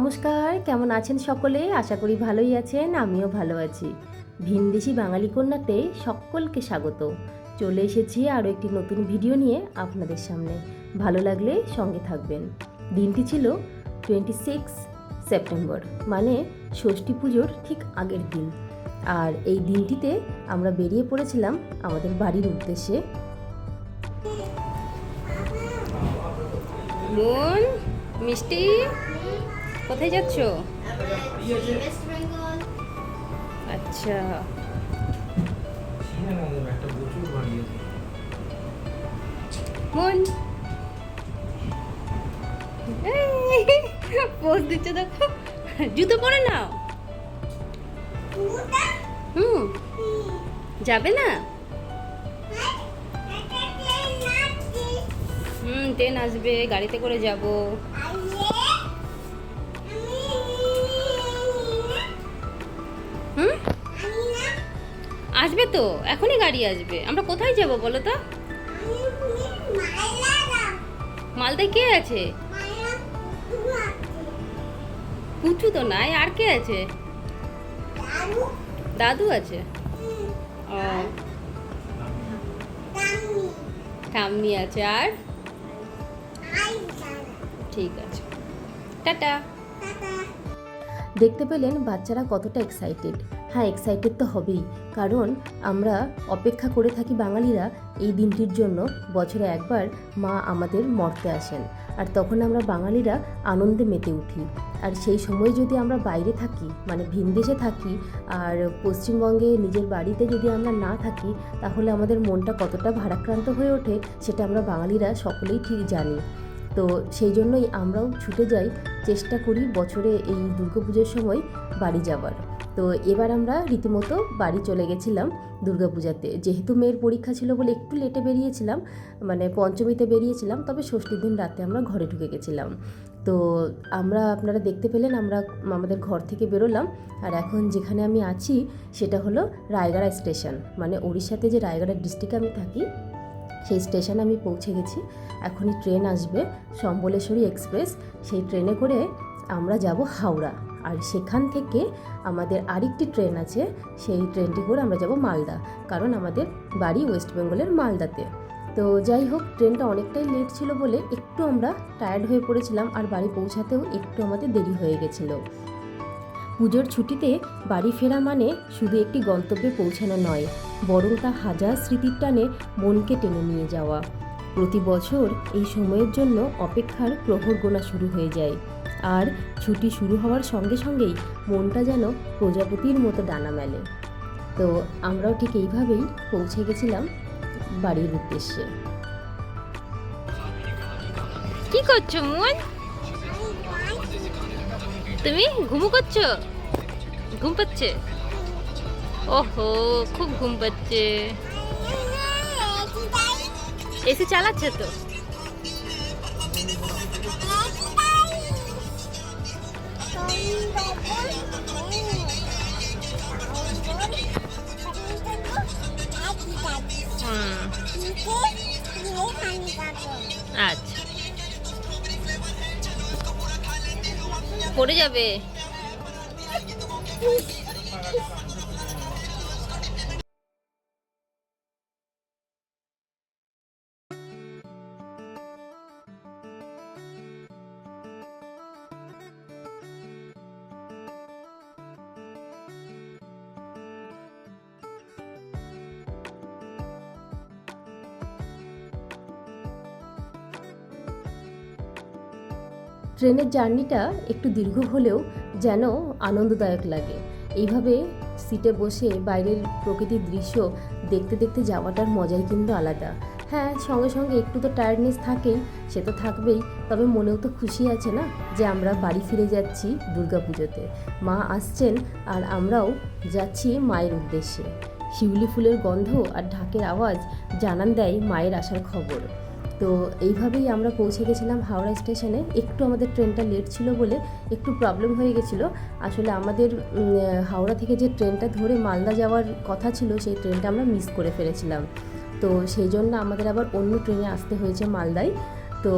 নমস্কার, কেমন আছেন সকলে? আশা করি ভালোই আছেন, আমিও ভালো আছি। ভিনদেশি বাঙালি কন্যাতে সকলকে স্বাগত। চলে এসেছি আরও একটি নতুন ভিডিও নিয়ে আপনাদের সামনে। ভালো লাগলে সঙ্গে থাকবেন। দিনটি ছিল টোয়েন্টি সিক্স সেপ্টেম্বর মানে ষষ্ঠী পুজোর ঠিক আগের দিন। আর এই দিনটিতে আমরা বেরিয়ে পড়েছিলাম আমাদের বাড়ির উদ্দেশ্যে। বোন মিষ্টি কোথায় যাচ্ছ? আচ্ছা। জুতো পরে নাও। হুম। যাবে না? হুম, ট্রেন আসবে, গাড়িতে করে যাব। হুম? আসবে তো, এখনই গাড়ি আসবে। আমরা কোথায় যাব বলো তো? মালদায় কে আছে? পুচু তো নাই, আর কে আছে? দাদু আছে? ও। ঠাম্মি আছে, আর? ঠিক আছে। টাটা। দেখতে পেলেন বাচ্চারা কতটা এক্সাইটেড হ্যাঁ এক্সাইটেড তো হবেই, কারণ আমরা অপেক্ষা করে থাকি বাঙালিরা এই দিনটির জন্য, বছরে একবার মা আমাদের মর্তে আসেন, আর তখন আমরা বাঙালিরা আনন্দে মেতে উঠি। আর সেই সময় যদি আমরা বাইরে থাকি মানে ভিনদেশে থাকি, আর পশ্চিমবঙ্গে নিজের বাড়িতে যদি আমরা না থাকি, তাহলে আমাদের মনটা কতটা ভারাক্রান্ত হয়ে ওঠে, সেটা আমরা বাঙালিরা সকলেই ঠিক জানি। তো সেই জন্যই আমরাও ছুটে যাই, চেষ্টা করি বছরে এই দুর্গাপুজোর সময় বাড়ি যাওয়ার তো এবার আমরা রীতিমতো বাড়ি চলে গেছিলাম দুর্গাপূজাতে। যেহেতু মেয়ের পরীক্ষা ছিল বলে একটু লেটে বেরিয়েছিলাম মানে পঞ্চমীতে বেরিয়েছিলাম, তবে ষষ্ঠীর দিন রাতে আমরা ঘরে ঢুকে গেছিলাম। তো আমরা, আপনারা দেখতে পেলেন আমরা আমাদের ঘর থেকে বেরোলাম, আর এখন যেখানে আমি আছি সেটা হলো রায়গড়া স্টেশন মানে উড়িষ্যাতে যে রায়গড়া ডিস্ট্রিক্টে আমি থাকি সেই স্টেশনে আমি পৌঁছে গেছি। এখনই ট্রেন আসবে, সম্বলেশ্বরী এক্সপ্রেস। সেই ট্রেনে করে আমরা যাব হাওড়া। আর সেখান থেকে আমাদের আরেকটি ট্রেন আছে, সেই ট্রেনটি করে আমরা যাব মালদা। কারণ আমাদের বাড়ি ওয়েস্ট বেঙ্গলের মালদাতে। তো যাই হোক, ট্রেনটা অনেকটাই লেট ছিল বলে একটু আমরা টায়ার্ড হয়ে পড়েছিলাম। আর বাড়ি পৌঁছাতেও একটু আমাদের দেরি হয়ে গেছিল। পুজোর ছুটিতে বাড়ি ফেরা মানে শুধু একটি গন্তব্যে পৌঁছানো নয়, বরং তা হাজার স্মৃতির টানে মনকে টেনে নিয়ে যাওয়া। প্রতি বছর এই সময়ের জন্য অপেক্ষার প্রহর গোনা শুরু হয়ে যায়। আর ছুটি শুরু হওয়ার সঙ্গে সঙ্গেই মনটা যেন প্রজাপতির মতো ডানা মেলে। তো আমরাও ঠিক এইভাবেই পৌঁছে গেছিলাম বাড়ির উদ্দেশ্যে। কি করছ, মন? তুমি ঘুমু করছ? ঘুম পাচ্ছে? ওহো খুব ঘুম পাচ্ছে। এসি চালাচ্ছে তো? আচ্ছা। পড়ে যাবে। ট্রেনের জার্নিটা একটু দীর্ঘ হলেও যেন আনন্দদায়ক লাগে। এইভাবে সিটে বসে বাইরের প্রকৃতির দৃশ্য দেখতে দেখতে যাওয়াটার মজাই কিন্তু আলাদা। হ্যাঁ সঙ্গে সঙ্গে একটু তো টায়ার্ডনেস থাকেই, সে তো থাকবেই, তবে মনেও তো খুশি আছে না যে আমরা বাড়ি ফিরে যাচ্ছি দুর্গাপুজোতে। মা আসছেন আর আমরাও যাচ্ছি মায়ের উদ্দেশ্যে। শিউলি ফুলের গন্ধ আর ঢাকের আওয়াজ জানান দেয় মায়ের আসার খবর। তো এইভাবেই আমরা পৌঁছে গেছিলাম হাওড়া স্টেশনে। একটু আমাদের ট্রেনটা লেট ছিল বলে একটু প্রবলেম হয়ে গেছিল। আসলে আমাদের হাওড়া থেকে যে ট্রেনটা ধরে মালদা যাওয়ার কথা ছিল, সেই ট্রেনটা আমরা মিস করে ফেলেছিলাম। তো সেই জন্য আমাদের আবার অন্য ট্রেনে আসতে হয়েছে মালদায়। তো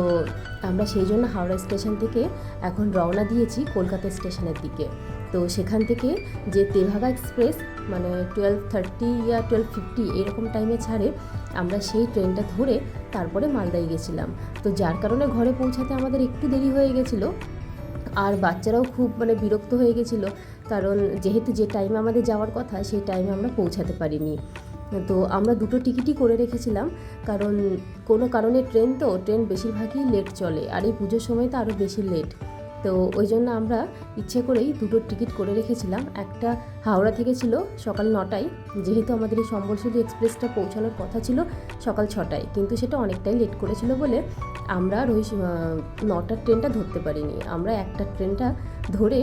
আমরা সেই জন্য হাওড়া স্টেশন থেকে এখন রওনা দিয়েছি কলকাতা স্টেশনের দিকে। তো সেখান থেকে যে তেভাগা এক্সপ্রেস মানে টুয়েলভ থার্টি ইয়া টুয়েলভ ফিফটি এরকম টাইমে ছাড়ে আমরা সেই ট্রেনটা ধরে তারপরে মালদায় গেছিলাম। তো যার কারণে ঘরে পৌঁছাতে আমাদের একটু দেরি হয়ে গেছিল। আর বাচ্চারাও খুব মানে বিরক্ত হয়ে গেছিল। কারণ যেহেতু যে টাইমে আমাদের যাওয়ার কথা, সেই টাইমে আমরা পৌঁছাতে পারিনি। তো আমরা দুটো টিকিটই করে রেখেছিলাম। কারণ কোনো কারণে ট্রেন তো, ট্রেন বেশিরভাগই লেট চলে। আর এই পুজোর সময় তো আরও বেশি লেট তো ওই জন্য আমরা ইচ্ছে করেই দুটো টিকিট করে রেখেছিলাম। একটা হাওড়া থেকে ছিল সকাল নটায়, যেহেতু আমাদের এই সম্বলসুরি এক্সপ্রেসটা পৌঁছানোর কথা ছিল সকাল ছটায়, কিন্তু সেটা অনেকটাই লেট করেছিল বলে আমরা আর ওই নটার ট্রেনটা ধরতে পারিনি। আমরা একটা ট্রেনটা ধরে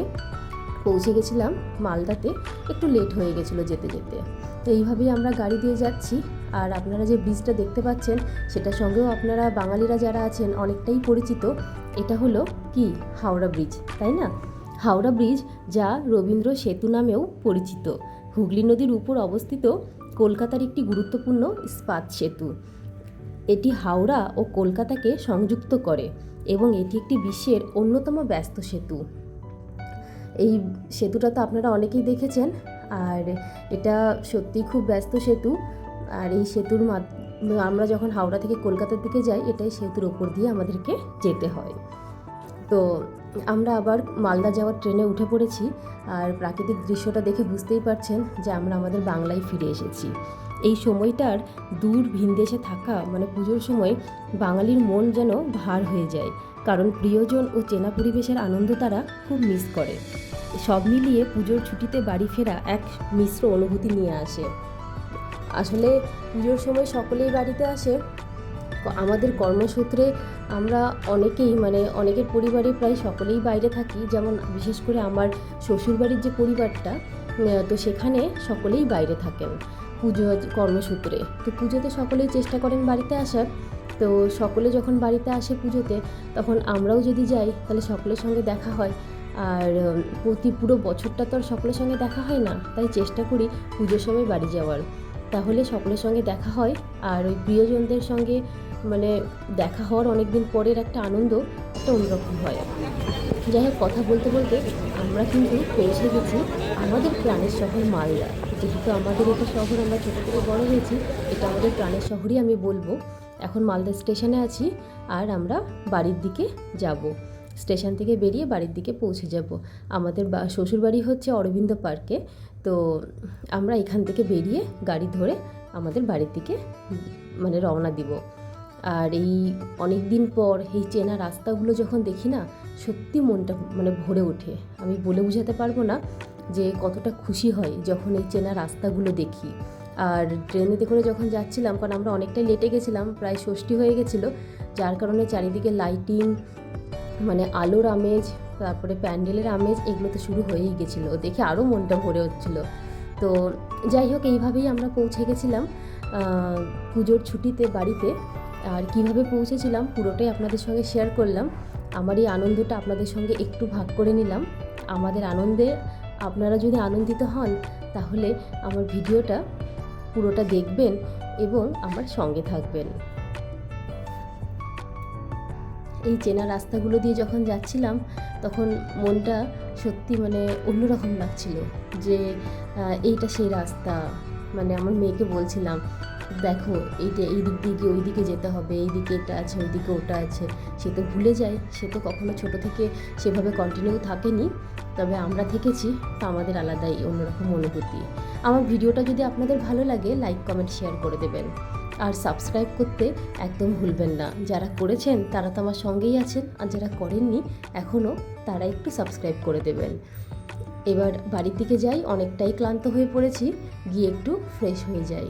পৌঁছে গেছিলাম মালদাতে, একটু লেট হয়ে গেছিল যেতে যেতে। তো এইভাবেই আমরা গাড়ি দিয়ে যাচ্ছি। আর আপনারা যে ব্রিজটা দেখতে পাচ্ছেন, সেটার সঙ্গেও আপনারা বাঙালিরা যারা আছেন অনেকটাই পরিচিত। এটা হলো কি? হাওড়া ব্রিজ তাই না? হাওড়া ব্রিজ যা রবীন্দ্র সেতু নামেও পরিচিত। হুগলি নদীর উপর অবস্থিত কলকাতার একটি গুরুত্বপূর্ণ ইস্পাত সেতু। এটি হাওড়া ও কলকাতাকে সংযুক্ত করে এবং এটি একটি বিশ্বের অন্যতম ব্যস্ত সেতু। এই সেতুটা তো আপনারা অনেকেই দেখেছেন, আর এটা সত্যিই খুব ব্যস্ত সেতু, আর এই সেতুর আমরা যখন হাওড়া থেকে কলকাতার দিকে যাই, এটাই সেতুর ওপর দিয়ে আমাদেরকে যেতে হয়। তো আমরা আবার মালদা যাওয়ার ট্রেনে উঠে পড়েছি, আর প্রাকৃতিক দৃশ্যটা দেখে বুঝতেই পারছেন যে আমরা আমাদের বাংলায় ফিরে এসেছি। এই সময়টার দূর ভিনদেশে থাকা মানে পুজোর সময় বাঙালির মন যেন ভার হয়ে যায়, কারণ প্রিয়জন ও চেনা পরিবেশের আনন্দ তারা খুব মিস করে। সব মিলিয়ে পুজোর ছুটিতে বাড়ি ফেরা এক মিশ্র অনুভূতি নিয়ে আসে। আসলে পুজোর সময় সকলেই বাড়িতে আসে। আমাদের কর্মসূত্রে আমরা অনেকেই মানে অনেকের পরিবারে প্রায় সকলেই বাইরে থাকি। যেমন বিশেষ করে আমার শ্বশুরবাড়ির যে পরিবারটা তো সেখানে সকলেই বাইরে থাকেন পুজো, কর্মসূত্রে। তো পুজোতে সকলেই চেষ্টা করেন বাড়িতে আসার। তো সকলে যখন বাড়িতে আসে পুজোতে, তখন আমরাও যদি যাই, তাহলে সকলের সঙ্গে দেখা হয়। আর প্রতি পুরো বছরটা তো আর সকলের সঙ্গে দেখা হয় না, তাই চেষ্টা করি পুজোর সময় বাড়ি যাওয়ার। তাহলে সকলের সঙ্গে দেখা হয়, আর ওই প্রিয়জনদের সঙ্গে মানে দেখা হওয়ার অনেক দিন পরের একটা আনন্দ, একটা অন্যরকম হয়। যাই হোক, কথা বলতে বলতে আমরা কিন্তু পৌঁছে গেছি আমাদের প্রাণের শহর মালদা। যেহেতু আমাদের এটা শহর আমরা ছোটো থেকে বড় হয়েছি, এটা আমাদের প্রাণের শহরই আমি বলব। এখন মালদা স্টেশনে আছি, আর আমরা বাড়ির দিকে যাব। স্টেশন থেকে বেরিয়ে বাড়ির দিকে পৌঁছে যাব। আমাদের বা, শ্বশুরবাড়ি হচ্ছে অরবিন্দ পার্কে। তো আমরা এখান থেকে বেরিয়ে গাড়ি ধরে আমাদের বাড়ির দিকে মানে রওনা দিব। আর এই অনেক দিন পর এই চেনা রাস্তাগুলো যখন দেখি না, সত্যি মনটা মানে ভরে ওঠে। আমি বলে বোঝাতে পারব না যে কতটা খুশি হয় যখন এই চেনা রাস্তাগুলো দেখি। আর ট্রেনেতে করে যখন যাচ্ছিলাম, কারণ আমরা অনেকটাই লেটে গেছিলাম, প্রায় ষষ্ঠী হয়ে গেছিল, যার কারণে চারিদিকে লাইটিং মানে আলোর আমেজ, তারপরে প্যান্ডেলের আমেজ এগুলো তো শুরু হয়েই গেছিল। দেখে আরও মনটা ভরে হচ্ছিল তো যাই হোক, এইভাবেই আমরা পৌঁছে গেছিলাম পুজোর ছুটিতে বাড়িতে। আর কীভাবে পৌঁছেছিলাম পুরোটাই আপনাদের সঙ্গে শেয়ার করলাম। আমার এই আনন্দটা আপনাদের সঙ্গে একটু ভাগ করে নিলাম। আমাদের আনন্দে আপনারা যদি আনন্দিত হন, তাহলে আমার ভিডিওটা পুরোটা দেখবেন এবং আমার সঙ্গে থাকবেন। এই চেনা রাস্তাগুলো দিয়ে যখন যাচ্ছিলাম, তখন মনটা সত্যি মানে অন্যরকম লাগছিল যে এইটা সেই রাস্তা। মানে আমার মেয়েকে বলছিলাম, দেখো, এইটা এই দিক দিয়ে গিয়ে ওই দিকে যেতে হবে এই দিকে এটা আছে ওই দিকে ওটা আছে। সে তো ভুলে যায়, সে তো কখনো ছোট থেকে সেভাবে কন্টিনিউ থাকেনি। তবে আমরা থেকেছি, তা আমাদের আলাদাই অন্যরকম অনুভূতি। আমার ভিডিওটা যদি আপনাদের ভালো লাগে লাইক কমেন্ট শেয়ার করে দেবেন। আর সাবস্ক্রাইব করতে একদম ভুলবেন না। যারা করেছেন, তারা তো আমার সঙ্গেই আছেন। আর যারা করেননি, এখনও তারা একটু সাবস্ক্রাইব করে দেবেন। এবার বাড়ির দিকে যাই, অনেকটাই ক্লান্ত হয়ে পড়েছি, গিয়ে একটু ফ্রেশ হয়ে যাই।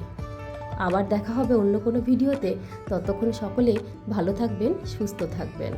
আবার দেখা হবে অন্য কোনো ভিডিওতে। ততক্ষণ সকলে ভালো থাকবেন, সুস্থ থাকবেন।